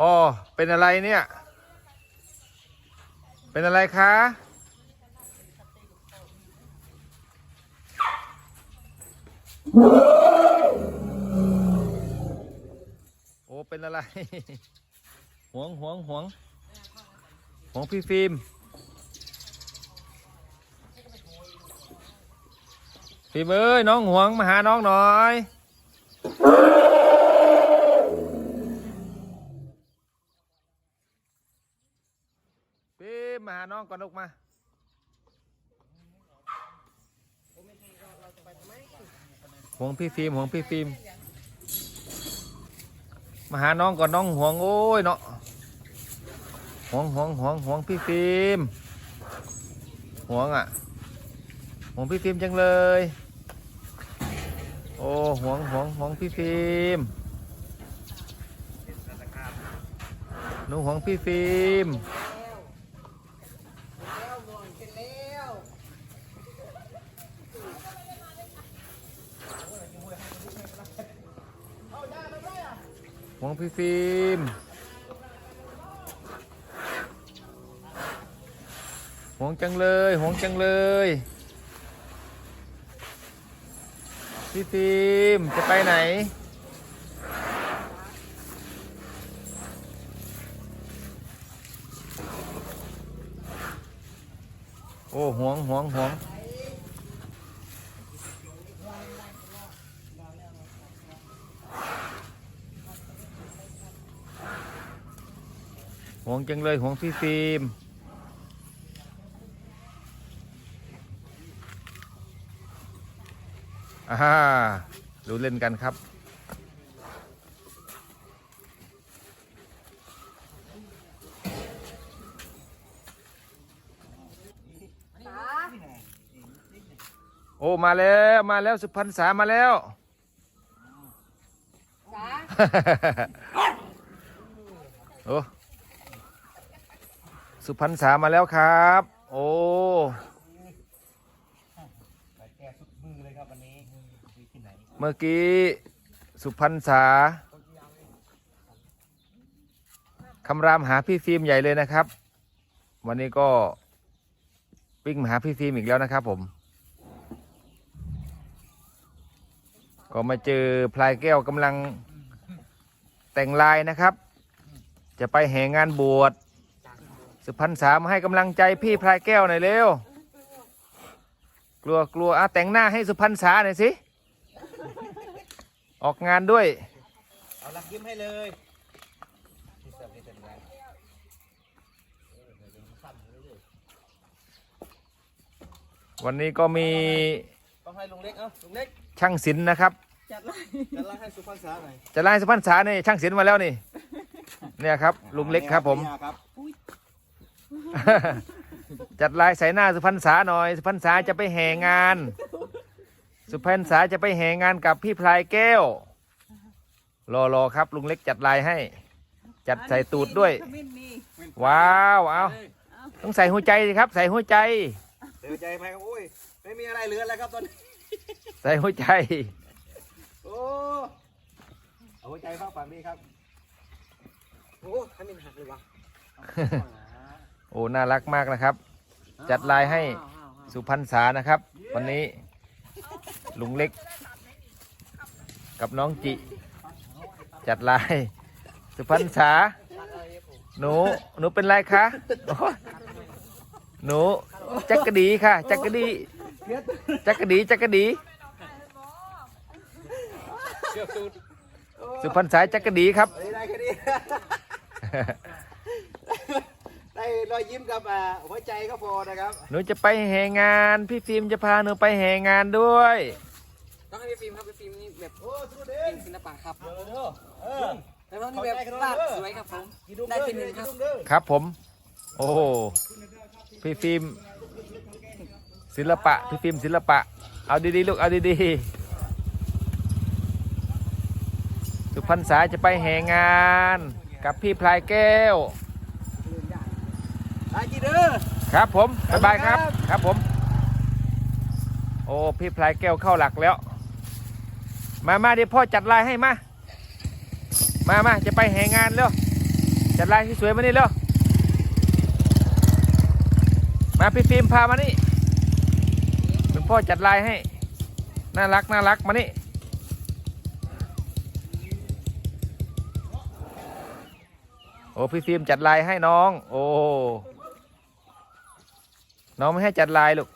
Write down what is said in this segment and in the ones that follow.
อ๋อเป็นอะไรเนี่ย เป็นอะไรคะ โอ้เป็นอะไร หวงหวงหวงหวงพี่ฟิล์มฟิล์มเอ้ยน้องหวงมาหาน้องหน่อย ฟิล์มมาหา น้องก่อนลูกมาห่วงพี่ฟิล์มห่วงพี่ฟิล์มมาหาน้องก่อนน้องห่วงโอ้ยเนาะห่วงห่วงห่วงห่วงพี่ฟิล์มห่วงอะห่วงพี่ฟิล์มจังเลย โอ้ห่วงห่วงห่วงพี่ฟิล์มหนูห่วงพี่ฟิล์ม ห่วงพี่ฟิล์มห่วงจังเลยห่วงจังเลย พี่ฟิล์มจะไปไหน โอ้ห่วงห่วงห่วง ห่วงจังเลยห่วงพี่ฟิล์มอ่าดูเล่นกันครับ โอ้ มาแล้วมาแล้วสุพรรณษามาแล้วจ๋าโอ้ สุพรรณษามาแล้วครับ โอ้แก่สุดมือเลยครับวันนี้มีที่ไหนเมื่อกี้สุพรรณษาคำรามหาพี่ฟิล์มใหญ่เลยนะครับ วันนี้ก็วิ่งมาหาพี่ฟิล์มอีกแล้วนะครับผม ก็มาเจอพลายแก้วกำลังแต่งลายนะครับ จะไปแห่งานบวช สุพรรณษามาให้กำลังใจพี่พลายแก้วหน่อยเร็ว กลัวกลัวอะแต่งหน้าให้สุพรรณษาหน่อยสิ ออกงานด้วย เอาลักยิ้มให้เลยที่เสิร์ฟนี่เป็นไงวันนี้ก็มีต้องให้ลุงเล็กเอ้าลุงเล็กช่างศิลป์นะครับ จัดเลยจะลักให้สุพรรณษาหน่อยจะไล่สุพรรณษาเนี่ยช่างศิลป์มาแล้วนี่ เนี่ยครับ ลุงเล็กครับผมเนี่ยครับ จัดลายใส่หน้าสุพรรณษาหน่อย สุพรรณษาจะไปแห่งาน สุพรรณษาจะไปแห่งานกับพี่พลายแก้ว รอรอครับ ลุงเล็กจัดลายให้ จัดใส่ตูดด้วย ขมิ้นมีว้าวเอาต้องใส่หัวใจสิครับ ใส่หัวใจ เสียใจไปครับโอ้ย ไม่มีอะไรเหลือแล้วครับตอนนี้ ใส่หัวใจ โอ้เอาหัวใจเข้าฝั่งนี้ครับ โอ้ให้มันหักเลยวะ โอ้ น่ารักมากนะครับ จัดลายให้สุพรรณษานะครับ วันนี้ลุงเล็ก กับน้องจิ จัดลาย สุพรรณษา หนู หนูเป็นไรคะหนูจักกะดีค่ะ จักกะดีจักกะดีจักกะดีสุพรรณษาจักกะดีครับ ได้ได้แค่นี้ ได้ รอยยิ้มกับอ่าหัวใจก็พอนะครับ หนูจะไปแห่งาน พี่ฟิล์มจะพาหนูไปแห่งานด้วย ต้องให้พี่ฟิล์มครับพี่ฟิล์มนี่แบบโอ้สุดเด่เป็นนศิลปะครับเออเด้อเออแล้วนี่แบบวาดสวยครับผมได้ที่หนึ่งครับครับผม โอ้โหพี่ฟิล์มศิลปะพี่ฟิล์มศิลปะ เอาดีๆลูกเอาดีๆสุพรรณษาจะไปแห่งาน กับพี่พลายแก้ว ไอ้จีเด้อ ครับผมบ๊ายบายครับ ครับผม โอ้พี่พลายแก้วเข้าหลักแล้ว มามาเดี๋ยวพ่อจัดลายให้มา มามาจะไปแห่งานแล้วจัดลายที่สวยมานี่เร็ว มาพี่ฟิล์มพามานี่เป็นพ่อจัดลายให้ น่ารักน่ารักมานี่โอ้พี่ฟิล์มจัดลายให้น้อง โอ้ น้องไม่ให้จัดลายลูก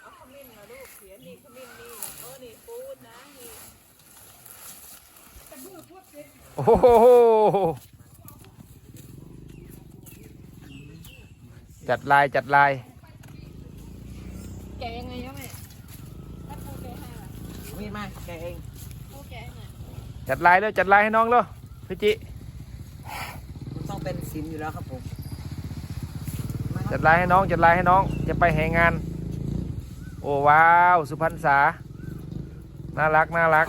เอาขมิ้นมาลูกเขียนนี่ขมิ้นนี่เออนี่ปูนนะนี่โอ้โหจัดลายจัดลายแกะยังไงยะแม่ถ้าปูแกะให้ล่ะมีดมาแกเองปูแกะให้หน่อยจัดลายเลยจัดลายให้น้องเลยพี่จิมันต้อง เป็นสินอยู่แล้วครับผมมาคจัรับดลายให้น้องจัดลายให้น้องจะไปแห่งาน โอ้ว้าว สุพรรณษา น่ารักน่ารัก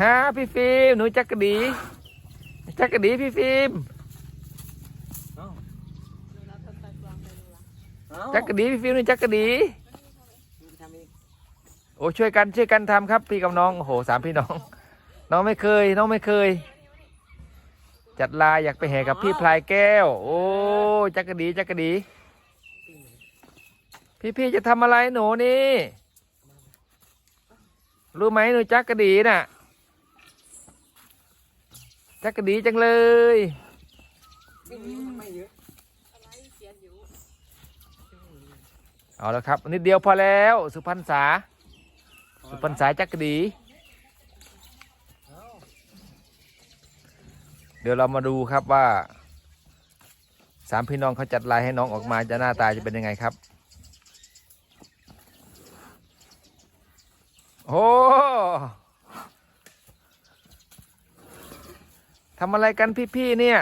ฮะพี่ฟิล์มหนูจักกะดีจักกะดีพี่ฟิล์มเอ้าดูแล้วทำตากลางไปดูละเอ้าจักกะดีพี่ฟิล์มหนูจักกะดีทำเองโอ้ช่วยกันช่วยกันทำครับพี่กับน้องโอ้โหสามพี่น้อง น้องไม่เคย น้องไม่เคย จัดลายอยากไปแห่กับพี่พลายแก้ว โอ้จักกะดีจักกะดี พี่พี่จะทำอะไรหนูนี่ รู้ไหมหนูจักกะดีน่ะ จักกะดีจังเลยวิ่งหนีมันไม่เยอะอะไรเขียนอยู่เอาแล้วครับนิดเดียวพอแล้ว สุพรรณษา สุพรรณษาจักกะดี เดี๋ยวเรามาดูครับว่าสามพี่น้องเขาจัดลายให้น้องออกมาจะหน้าตาจะเป็นยังไงครับ โอ้ทำอะไรกันพี่ ๆ เนี่ย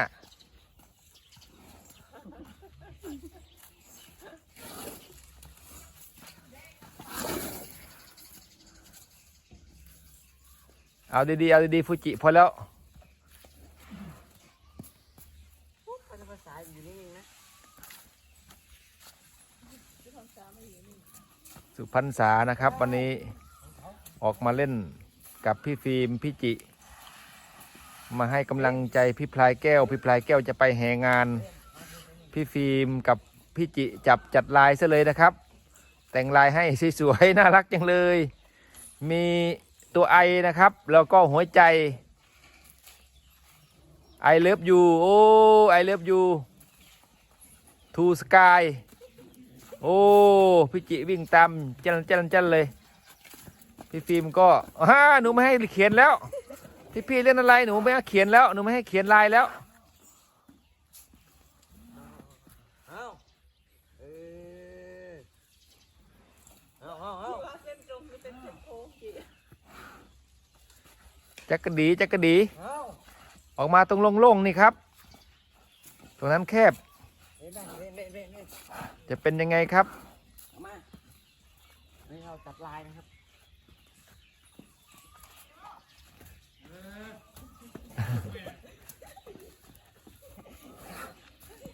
เอาดี ๆ เอาดี ๆ ฟูจิ พอแล้ว ปุ๊บเขาจะภาษาอยู่นิ่งๆนะ สุ พรรษานะครับ วันนี้ออกมาเล่นกับพี่ฟิล์มพี่จิ มาให้กำลังใจพี่พลายแก้ว พี่พลายแก้วจะไปแห่งาน พี่ฟิล์มกับพี่จิจับจัดลายซะเลยนะครับ แต่งลายให้สวยๆน่ารักจังเลย มีตัวไอนะครับ แล้วก็หัวใจไอเลิฟยูโอ้ไอเลิฟยูทูสกาย โอ้พี่จิวิ่งตามจันจันจันเลย พี่ฟิล์มก็ฮ่าหนูไม่ให้เขียนแล้ว พี่พี่เล่นอะไรหนูไม่ให้เขียนแล้วหนูไม่ให้เขียนลายแล้วเอ้าเออเอ้าเอ้าเอ้าว่าเส้นตรงนี่เป็นเส้นโค้งจีจักกะดีจักกะดีเอ้าออกมาตรงโล่งๆนี่ครับ ตรงนั้นแคบ เล่นได้เล่นเล่นเล่นเล่นจะเป็นยังไงครับเอามานี่เราจัดลายนะครับ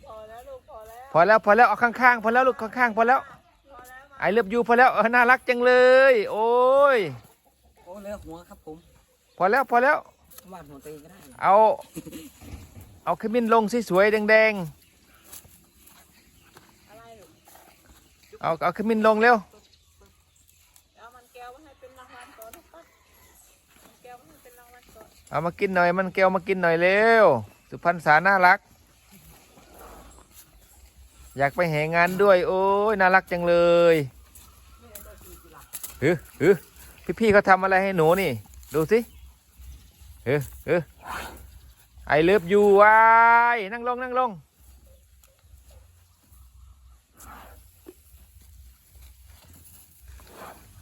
พอแล้วลูกพอแล้วพอแล้วพอแล้วเอาข้างๆพอแล้วลูกข้างๆพอแล้วพอแล้วมาไอเลิฟยูพอแล้วเออน่ารักจังเลย โอ้ยโอ้เลือหัวครับผมพอแล้วพอแล้ววาดหัวตัวเองก็ได้เอา เอาขมิ้นลงสวยๆแดงอะไรลูก ๆ เอาเอาขมิ้นลงเร็วเอามันแก้วมาให้เป็นรางวัลก่อนมันแก้วมาให้เป็นรางวัลก่อนเอามากินหน่อยมันแก้วมากินหน่อยเร็ว สุพรรณษาน่ารัก อยากไปแห่งานด้วย โอ้ยน่ารักจังเลยเฮ้เฮ้พี่ๆเขาทำอะไรให้หนูนี่ ดูสิเฮ้เฮ้ไอเลิฟยูวายนั่งลงนั่งลง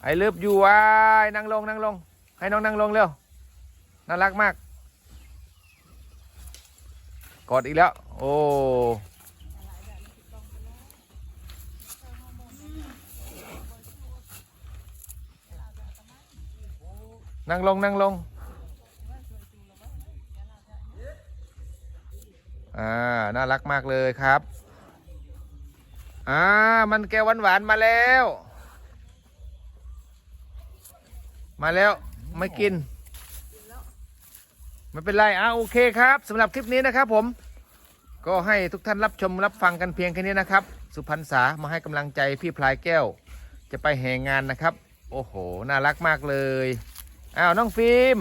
ไอเลิฟยูวายนั่งลงนั่งลง ให้น้องนั่งลงเร็ว น่ารักมาก กอดอีกแล้ว โอ้นั่งลงนั่งลง อ่า น่ารักมากเลยครับ อ่า มันแก้วหวานๆมาแล้ว มาแล้วไม่กิน ไม่เป็นไรอะโอเคครับสำหรับคลิปนี้นะครับผม ก็ให้ทุกท่านรับชมรับฟังกันเพียงแค่นี้นะครับ สุพรรณษามาให้กำลังใจพี่พลายแก้ว จะไปแห่งานนะครับ โอ้โห น่ารักมากเลยอ้าวน้องฟิล์ม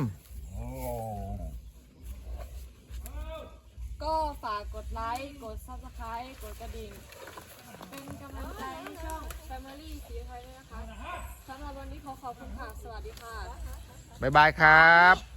ก็ฝากกดไลค์ กด subscribe กดกระดิ่ง เป็นกำลังใจให้ช่อง Family สีไทยด้วยนะคะสำหรับวันนี้ขอขอบคุณค่ะ สวัสดีค่ะ บ๊ายบายครับ